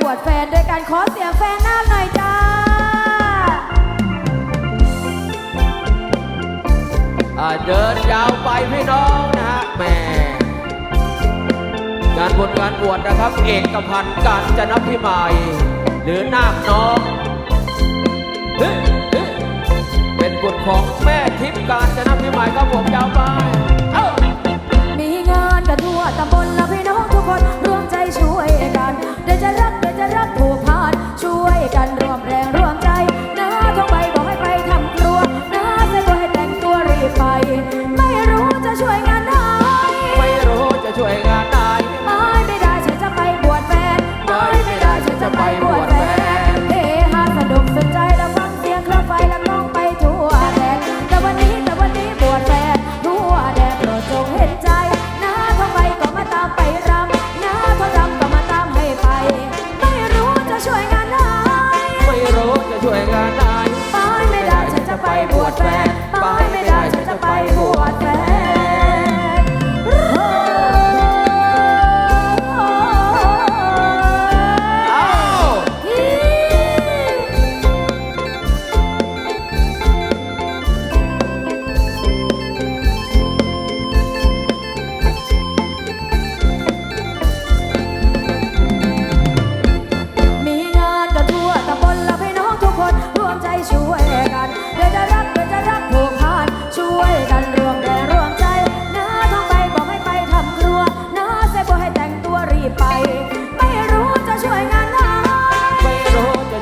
บวชแฟนด้วยการขอเสียงแฟนหน้าหน่อยจ้า อ่าเดินยาวไปพี่น้องนะฮะแหม่งานบุญงานบวชนะครับ เอกพันธ์การจนพิมายหรือนาคน้องเฮ้ยเฮ้ยเป็นบุตรของแม่ทิพย์การจนพิมายครับผมยาวไป ช่วยงาน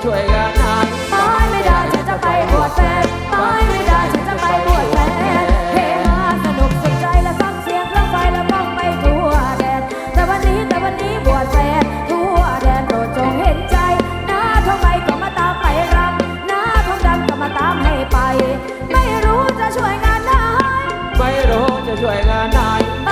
ช่วยงานใดไปไม่ได้ฉันจะไปบวชแฟนไปไม่ได้ฉันจะไปบวชแฟนเฮฮาสนุกสุดใจและฟังเสียงเครื่องไฟแล้วมองไปทั่วแดน แต่วันนี้แต่วันนี้บวชแฟนทั่วแดนโปรดจงเห็นใจน้าท้องใบก็มาตามไปรำน้าท้องดำก็มาตามให้ไป ไม่รู้จะช่วยงานไหนไม่รู้จะช่วยงานใดไปไ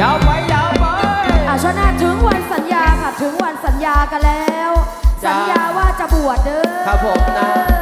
ยาวไปยาวไป อะช่วงหน้าถึงวันสัญญาค่ะ ถึงวันสัญญากันแล้ว จ้าสัญญาว่าจะบวชเด้อ ครับผมนะเ